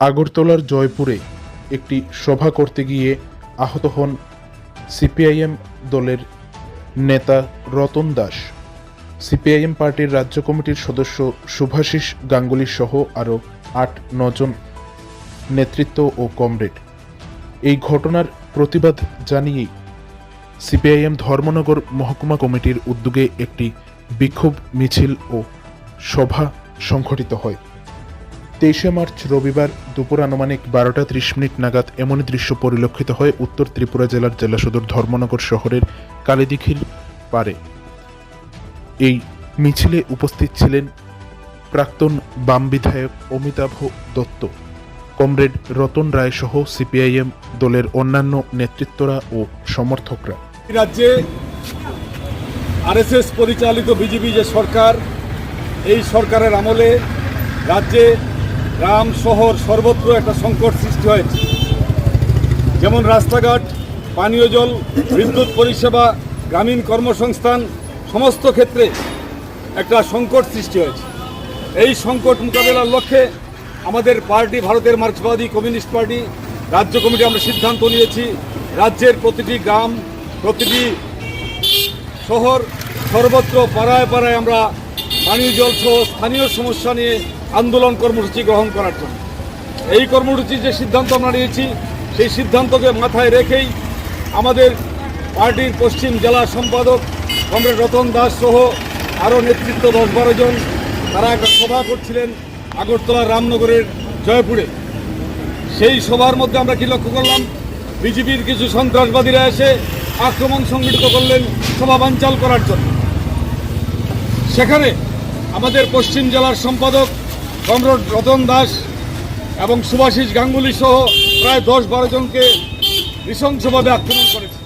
আগরতলার জয়পুরে একটি সভা করতে গিয়ে আহত হন সিপিআইএম দলের নেতা রতন দাস। সিপিআইএম পার্টির রাজ্য কমিটির সদস্য শুভাশিস গাঙ্গুলি সহ আরও আট নজন নেতৃত্ব ও কমরেড। এই ঘটনার প্রতিবাদ জানিয়েই সিপিআইএম ধর্মনগর মহকুমা কমিটির উদ্যোগে একটি বিক্ষোভ মিছিল ও সভা সংঘটিত হয়। তেইশে মার্চ রবিবার দুপুর আনুমানিক বারোটা ত্রিশ মিনিট নাগাদ এমনই দৃশ্য পরিলক্ষিত হয় উত্তর ত্রিপুরা জেলার জেলা সদর ধর্মনগর শহরের কালীদিঘির পারে এই মিছিলে উপস্থিত ছিলেন প্রাক্তন বাম বিধায়ক অমিতাভ দত্ত, কমরেড রতন রায় সহ সিপিআইএম দলের অন্যান্য নেতৃত্বরা ও সমর্থকরা। রাজ্যে আরএসএস পরিচালিত বিজেপি যে সরকার, এই সরকারের আমলে রাজ্যে গ্রাম, শহর সর্বত্র একটা সংকট সৃষ্টি হয়েছে। যেমন রাস্তাঘাট, পানীয় জল, বিদ্যুৎ পরিষেবা, গ্রামীণ কর্মসংস্থান, সমস্ত ক্ষেত্রে একটা সংকট সৃষ্টি হয়েছে। এই সংকট মোকাবেলার লক্ষ্যে আমাদের পার্টি, ভারতের মার্ক্সবাদী কমিউনিস্ট পার্টি, রাজ্য কমিটি আমরা সিদ্ধান্ত নিয়েছি, রাজ্যের প্রতিটি গ্রাম, প্রতিটি শহর সর্বত্র পাড়ায় পাড়ায় আমরা পানীয় জল সহ স্থানীয় সমস্যা নিয়ে আন্দোলন কর্মসূচি গ্রহণ করার জন্য। এই কর্মসূচির যে সিদ্ধান্ত আমরা নিয়েছি, সেই সিদ্ধান্তকে মাথায় রেখেই আমাদের পার্টির পশ্চিম জেলা সম্পাদক কমরেড রতন দাস সহ আরও নেতৃত্ব দশ বারো জন, তারা একটা সভা করছিলেন আগরতলা রামনগরের জয়পুরে। সেই সভার মধ্যে আমরা কি লক্ষ্য করলাম? বিজেপির কিছু সন্ত্রাসবাদীরা এসে আক্রমণ সংগঠিত করলেন সভা বাঞ্চাল করার জন্য। সেখানে আমাদের পশ্চিম জেলার সম্পাদক কমরড রতন দাস এবং সুভাষিস গাঙ্গুলি সহ প্রায় দশ বারো জনকে নৃশংসভাবে আক্রমণ করেছে।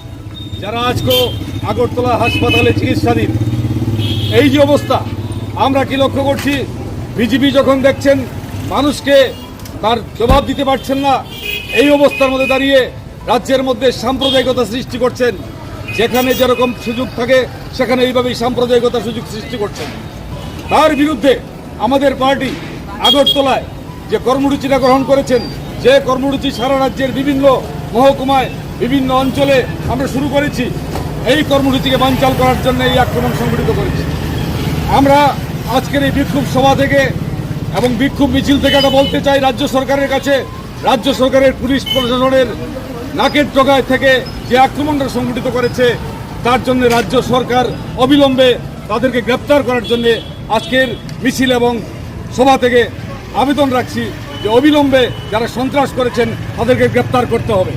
যারা আজকেও আগরতলা হাসপাতালে চিকিৎসাধীন। এই যে অবস্থা, আমরা কি লক্ষ্য করছি? বিজেপি যখন দেখছেন, মানুষকে তার জবাব দিতে পারছেন না। এই অবস্থার মধ্যে দাঁড়িয়ে রাজ্যের মধ্যে সাম্প্রদায়িকতা সৃষ্টি করছেন। যেখানে যেরকম সুযোগ থাকে, সেখানে এইভাবেই সাম্প্রদায়িকতা সুযোগ সৃষ্টি করছেন। তার বিরুদ্ধে আমাদের পার্টি আগরতলায় যে কর্মসূচিটা গ্রহণ করেছেন, যে কর্মসূচি সারা রাজ্যের বিভিন্ন মহকুমায়, বিভিন্ন অঞ্চলে আমরা শুরু করেছি, এই কর্মসূচিকে বানচাল করার জন্য এই আক্রমণ সংগঠিত করেছি। আমরা আজকের এই বিক্ষোভ সভা থেকে এবং বিক্ষোভ মিছিল থেকে এটা বলতে চাই রাজ্য সরকারের কাছে, রাজ্য সরকারের পুলিশ প্রশাসনের নাকের টগায় থেকে যে আক্রমণটা সংগঠিত করেছে, তার জন্য রাজ্য সরকার অবিলম্বে তাদেরকে গ্রেপ্তার করার জন্য আজকের মিছিল এবং সভা থেকে আবেদন রাখছি যে অবিলম্বে যারা সন্ত্রাস করেছেন তাদেরকে গ্রেপ্তার করতে হবে।